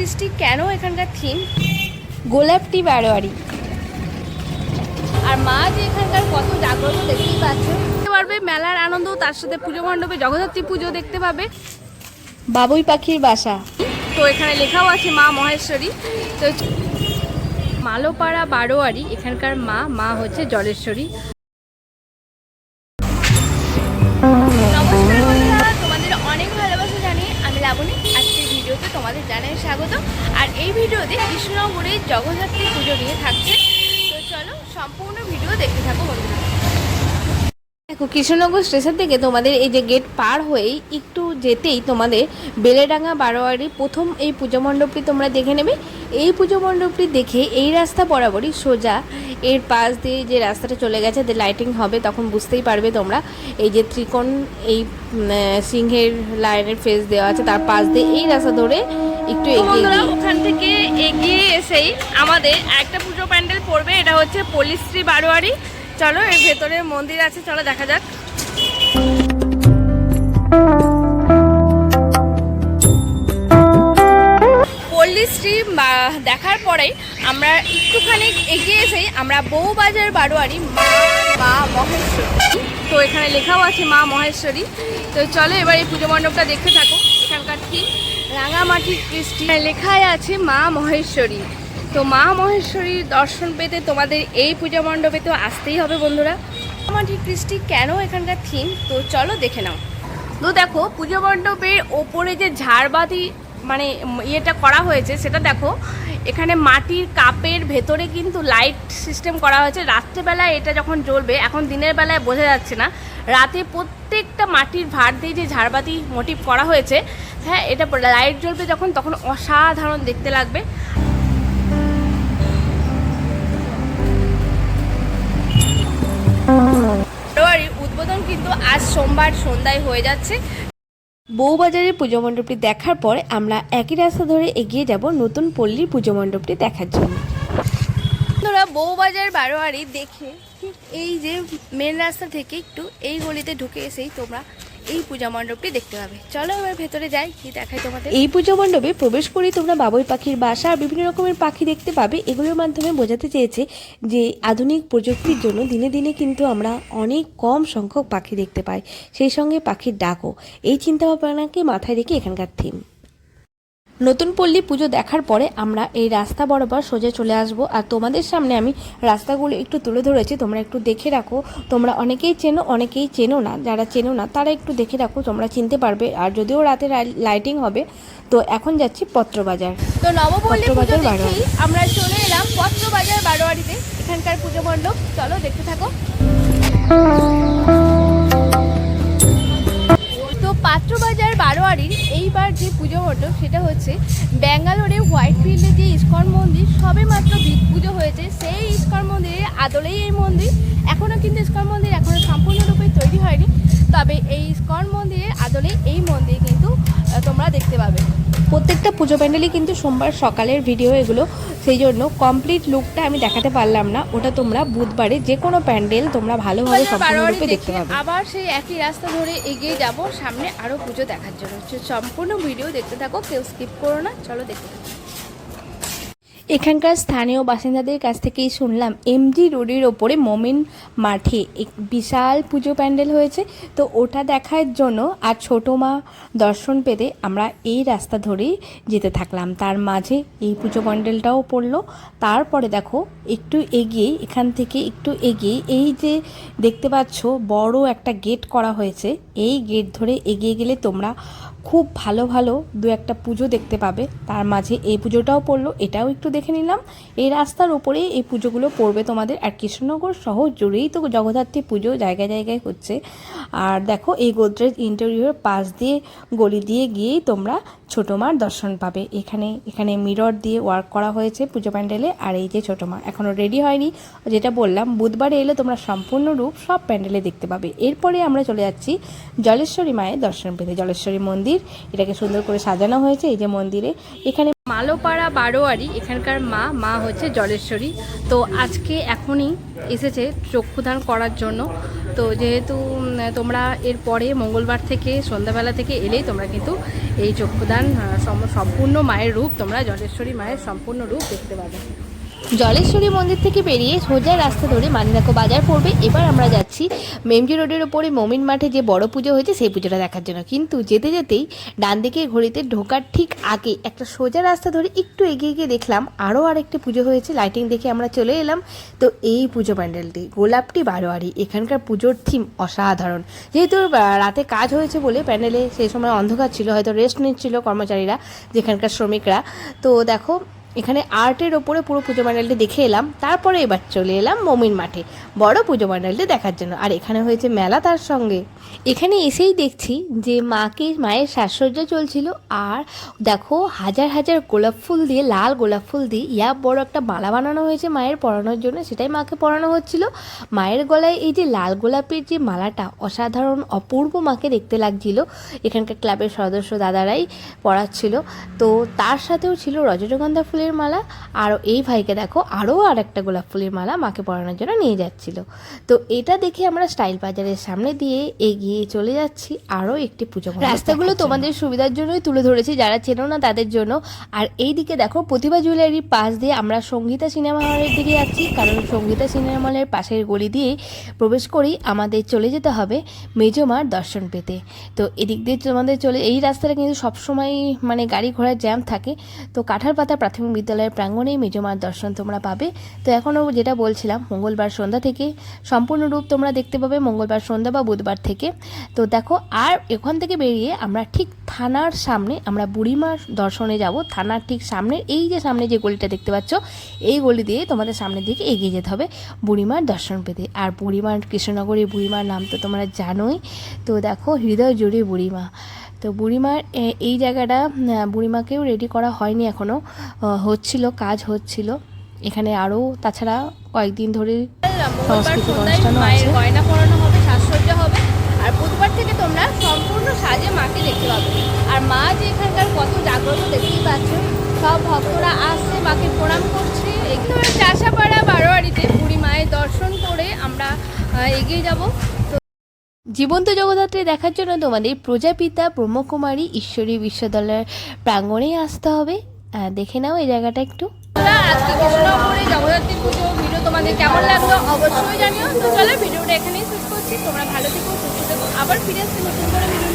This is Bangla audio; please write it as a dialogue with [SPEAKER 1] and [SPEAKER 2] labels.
[SPEAKER 1] কৃষ্টি কেন এখানকার থিম গোলাপটি বারোয়ারি। আর মা যে এখানকার কত জাগ্রত দেখতেই পাচ্ছ। পারবে, মেলার আনন্দ, তার সাথে পুজো মণ্ডপে জগদ্ধাত্রী পুজো দেখতে পাবে। বাবুই পাখির বাসা। তো এখানে লেখাও আছে মা মহেশ্বরী। তো মালোপাড়া বারোয়ারি, এখানকার মা মা হচ্ছে জলেশ্বরী। এই ভিডিওতে কৃষ্ণনগরের জগদ্ধাত্রী পুজো নিয়ে থাকছে। তো চলো সম্পূর্ণ ভিডিও দেখতে থাকো বন্ধুরা। কৃষ্ণনগর স্টেশন থেকে তোমাদের এই যে গেট পার হয়েই একটু যেতেই তোমাদের বেলেডাঙ্গা বারোয়ারি প্রথম এই পুজো মণ্ডপটি তোমরা দেখে নেবে। এই পুজো মণ্ডপটি দেখে এই রাস্তা বরাবরই সোজা। এর পাশ দিয়ে যে রাস্তাটা চলে গেছে যে লাইটিং হবে তখন বুঝতেই পারবে তোমরা। এই যে ত্রিকোণ এই সিংহের লাইনের ফেস দেওয়া আছে তার পাশ দিয়ে এই রাস্তা ধরে একটু এগিয়ে গিয়ে-
[SPEAKER 2] ওখান থেকে এগিয়ে এসেই আমাদের একটা পুজো প্যান্ডেল পড়বে। এটা হচ্ছে পল্লীশ্রী বারোয়ারি। চলো, এর ভেতরে মন্দির আছে, চলো দেখা যাক। পল্লীশ্রী দেখার পরে আমরা একটুখানি এগিয়ে এসেই আমরা বউবাজার বারোয়ারি মা মা মহেশ্বরী। তো এখানে লেখাও আছে মা মহেশ্বরী। তো চলো, এবার এই পুজো মণ্ডপটা দেখতে থাকো। এখানকার ঠিক রাঙামাটির কৃষ্টি। লেখায় আছে মা মহেশ্বরী। তো মা মহেশ্বরীর দর্শন পেতে তোমাদের এই পূজা মণ্ডপে তো আসতেই হবে, বন্ধুরা। রাঙামাটির কৃষ্টি, কেন এখানকার থিম তো চলো দেখে নাও। তো দেখো, পুজো মণ্ডপের ওপরে যে ঝাড়বাতি মানে ইয়েটা করা হয়েছে, সেটা দেখো, এখানে মাটির কাপের ভেতরে কিন্তু লাইট সিস্টেম করা হয়েছে। রাত্রেবেলায় এটা যখন জ্বলবে, এখন দিনের বেলায় বোঝা যাচ্ছে না। রাতে প্রত্যেকটা মাটির ভার দিয়ে যে ঝাড়বাতি মোটিভ করা হয়েছে হ্যাঁ এটা লাইট জ্বলবে যখন, তখন অসাধারণ দেখতে লাগবে। উদ্বোধন কিন্তু আজ সোমবার সন্ধ্যায় হয়ে যাচ্ছে।
[SPEAKER 1] বউবাজারের পুজো মণ্ডপটি দেখার পর আমরা একই রাস্তা ধরে এগিয়ে যাব নতুন পল্লীর পুজো মণ্ডপটি দেখার জন্য।
[SPEAKER 2] বন্ধুরা, বউবাজার বারোয়ারি দেখে ঠিক এই যে মেন রাস্তা থেকে একটু এই গলিতে ঢুকে এসেই তোমরা এই পূজা মণ্ডপটি দেখতে পাবে। চলো এবার ভেতরে যাই, কি দেখাই তোমাদের?
[SPEAKER 1] এই পূজা মণ্ডপে প্রবেশ করে তোমরা বাবুই পাখির বাসা আর বিভিন্ন রকমের পাখি দেখতে পাবে। এগুলোর মাধ্যমে বোঝাতে চেয়েছে যে, আধুনিক প্রযুক্তির জন্য দিনে দিনে কিন্তু আমরা অনেক কম সংখ্যক পাখি দেখতে পাই। সেই সঙ্গে পাখির ডাকও। এই চিন্তাভাবনাকে মাথায় রেখে এখানকার থিম নতুন পল্লী পুজো দেখার পরে আমরা এই রাস্তা বরাবর সোজা চলে আসব। আর তোমাদের সামনে আমি রাস্তাগুলো একটু তুলে ধরেছি তোমরা একটু দেখে রাখো। তোমরা অনেকেই চেনো অনেকেই চেনো না। যারা চেনো না তারা একটু দেখে রাখো তোমরা চিনতে পারবে। আর যদিও রাতে লাইটিং হবে তো এখন যাচ্ছি পত্রবাজার।
[SPEAKER 2] তো নবপল্লী পুজো দেখেই। আমরা চলে এলাম পত্রবাজার বারোয়ারিতে এখানকার পুজো মণ্ডপ। চলো দেখতে থাকো। এইবার যে পুজো মণ্ডপ, সেটা হচ্ছে ব্যাঙ্গালোরে হোয়াইট ফিল্ডে যে ইস্কন মন্দির, সবে মাত্র পুজো হয়েছে। সেই ইস্কন মন্দিরের আদলেই এই মন্দির। এখনও কিন্তু ইস্কন মন্দির এখনও সম্পূর্ণরূপে তৈরি হয়নি। তবে এই ইস্কন মন্দিরের আদলেই এই মন্দির কিন্তু তোমরা দেখতে পাবে।
[SPEAKER 1] প্রত্যেকটা পুজো প্যান্ডেলই কিন্তু সোমবার সকালের ভিডিও এগুলো সেই জন্য কমপ্লিট লুকটা আমি দেখাতে পারলাম না। ওটা তোমরা বুধবারে যে কোনো প্যান্ডেল তোমরা ভালোভাবে সম্পূর্ণরূপে দেখতে
[SPEAKER 2] দেখে
[SPEAKER 1] পাবে।
[SPEAKER 2] আবার সেই একই রাস্তা ধরে এগিয়ে যাব সামনে আরও পুজো দেখার জন্য। সম্পূর্ণ ভিডিও দেখতে থাকো কেউ স্কিপ করো না চলো দেখতে থাকো।
[SPEAKER 1] এখানকার স্থানীয় বাসিন্দাদের কাছ থেকেই শুনলাম এমজি রোডের ওপরে মোমিন মাঠে এক বিশাল পুজো প্যান্ডেল হয়েছে। তো ওটা দেখার জন্য আর ছোটো মা দর্শন পেতে আমরা এই রাস্তা ধরেই যেতে থাকলাম। তার মাঝে এই পুজো প্যান্ডেলটাও পড়ল। তারপরে দেখো, একটু এগিয়ে, এখান থেকে একটু এগিয়ে, এই যে দেখতে পাচ্ছ বড় একটা গেট করা হয়েছে। এই গেট ধরে এগিয়ে গেলে তোমরা খুব ভালো ভালো দু একটা পুজো দেখতে পাবে। তার মাঝে এই পুজোটাও পড়ল, এটাও একটু দেখে নিলাম। এই রাস্তার উপরেই এই পুজোগুলো পড়বে তোমাদের। আর কৃষ্ণনগর শহর জুড়েই তো জগদ্ধাত্রী পুজো জায়গায় জায়গায় হচ্ছে। আর দেখো এই গোদরেজ ইন্টেরিয়র পাশ দিয়ে গলি দিয়ে গিয়েই তোমরা ছোটো মার দর্শন পাবে। এখানে এখানে মিরর দিয়ে ওয়ার্ক করা হয়েছে পুজো প্যান্ডেলে। আর এই যে ছোটো মা এখনও রেডি হয়নি। যেটা বললাম, বুধবারে এলে তোমরা সম্পূর্ণ রূপ সব প্যান্ডেলে দেখতে পাবে। এরপরে আমরা চলে যাচ্ছি জলেশ্বরী মায়ের দর্শন পেতে। জলেশ্বরী মন্দির এটাকে সুন্দর করে সাজানো হয়েছে এই যে মন্দিরে। এখানে
[SPEAKER 2] মালোপাড়া বারোয়ারি, এখানকার মা মা হচ্ছে জলেশ্বরী। তো আজকে এখনই এসেছে চক্ষুদান করার জন্য।
[SPEAKER 1] তো যেহেতু তোমরা এর পরে মঙ্গলবার থেকে, সন্ধ্যাবেলা থেকে এলেই তোমরা কিন্তু এই চক্ষুদান সম্পূর্ণ মায়ের রূপ, তোমরা জলেশ্বরী মায়ের সম্পূর্ণ রূপ দেখতে পাবে। জলেশ্বরী মন্দির থেকে বেরিয়ে সোজা রাস্তা ধরে মানিনাকো বাজার পড়বে। এবার আমরা যাচ্ছি মেমজি রোডের ওপরে মমিন মাঠে যে বড় পুজো হয়েছে, সেই পুজোটা দেখার জন্য। কিন্তু যেতে যেতেই ডান দিকের ঘড়িতে ঢোকার ঠিক আগে একটা সোজা রাস্তা ধরে একটু এগিয়ে গিয়ে দেখলাম আরও আরেকটি পুজো হয়েছে লাইটিং দেখে আমরা চলে এলাম। তো এই পুজো প্যান্ডেলটি, গোলাপটি বারোয়ারি, এখানকার পুজোর থিম অসাধারণ। যেহেতু রাতে কাজ হয়েছে বলে প্যান্ডেলে সেই সময় অন্ধকার ছিল, হয়তো রেস্ট নিচ্ছিল কর্মচারীরা, যেখানকার শ্রমিকরা। তো দেখো এখানে আর্টের ওপরে পুরো পুজো প্যান্ডেলটি দেখে এলাম, তারপরে এবার চলে এলাম মমিন মাঠে, বড় পুজো প্যান্ডেলটি দেখার জন্য। আর এখানে হয়েছে মেলা তার সঙ্গে। এখানে এসেই দেখছি যে মাকে মায়ের সাজসজ্জা চলছিল, আর দেখো হাজার হাজার গোলাপ ফুল দিয়ে, লাল গোলাপ ফুল দিয়ে, ইয়া বড় একটা মালা বানানো হয়েছে মায়ের পরানোর জন্য, সেটাই মাকে পরানো হচ্ছিল। মায়ের গলায় এই যে লাল গোলাপের যে মালাটা অসাধারণ, অপূর্ব মাকে দেখতে লাগছিল। এখানকার ক্লাবের সদস্য দাদারাই পড়াচ্ছিল তো তার সাথেও ছিল রজনীগন্ধা ফুলের মালা। আর এই ভাইকে দেখো আরও আর একটা গোলাপ ফুলের মালা মাকে পরানোর জন্য নিয়ে যাচ্ছিল। তো এটা দেখে আমরা স্টাইল বাজারের সামনে দিয়ে এগিয়ে চলে যাচ্ছি আরও একটি পুজো রাস্তাগুলো তোমাদের সুবিধার জন্যই তুলে ধরেছি যারা চেনো না তাদের জন্য। আর এই দিকে দেখো প্রতিভা জুয়েলারির পাশ দিয়ে আমরা সঙ্গীতা সিনেমা হলের দিকে যাচ্ছি কারণ সঙ্গীতা সিনেমা হলের পাশের গলি দিয়ে প্রবেশ করেই আমাদের চলে যেতে হবে মেজমার দর্শন পেতে। তো এদিক দিয়ে তোমাদের চলে এই রাস্তাটা কিন্তু সবসময় মানে গাড়ি ঘোড়ার জ্যাম থাকে। তো কাঁঠাল পাতা প্রাথমিক বিদ্যালয়ের প্রাঙ্গণেই মেজমার দর্শন তোমরা পাবে। তো এখনও যেটা বলছিলাম, মঙ্গলবার সন্ধ্যা থেকে সম্পূর্ণ রূপ তোমরা দেখতে পাবে মঙ্গলবার সন্ধ্যা বা বুধবার থেকে। তো দেখো, আর এখান থেকে বেরিয়ে আমরা ঠিক থানার সামনে আমরা বুড়িমার দর্শনে যাব। থানার ঠিক সামনে, এই যে সামনে যে গলিটা দেখতে পাচ্ছ, এই গলি দিয়ে তোমাদের সামনের দিকে এগিয়ে যেতে হবে বুড়িমার দর্শন পেতে। আর বুড়িমার কৃষ্ণনগরী বুড়িমার নাম তো তোমরা জানোই। তো দেখো, হৃদয় জুড়ে বুড়িমা। তো বুড়িমার এই জায়গাটা বুড়িমাকেও রেডি করা হয়নি এখনও হচ্ছিল, কাজ হচ্ছিল। এখানে আরও তাছাড়া কয়েকদিন ধরে সাংস্কৃতিক।
[SPEAKER 2] গয়না পরানো হবে সাজসজ্জা হবে আর বুধবার থেকে তোমরা সম্পূর্ণ সাজে মাকে দেখতে পাবে। আর মা যে এখানকার কত জাগ্রত দেখতেই পাচ্ছ। সব ভক্তরা আসছে, মাকে প্রণাম করছে। এখানে চাষাপাড়া বারোয়ারিতে বুড়ি মায়ের দর্শন করে আমরা এগিয়ে যাব।
[SPEAKER 1] জীবন্ত জগদ্ধাত্রী দেখার জন্য তোমাদের প্রজাপিতা ব্রহ্মকুমারী ঈশ্বরী বিশ্ববিদ্যালয়ের প্রাঙ্গণেই আসতে হবে। দেখে নাও এই জায়গাটা একটু।
[SPEAKER 2] আজকে জগদ্ধাত্রী পুজো, ভিডিও তোমাদের কেমন লাগল অবশ্যই জানিও। তো চলো, ভিডিওটা এখানেই শেষ করছি। তোমরা ভালো থেকো, সুস্থ থেকো। আবার ফিরে আসছি নতুন করে ভিডিও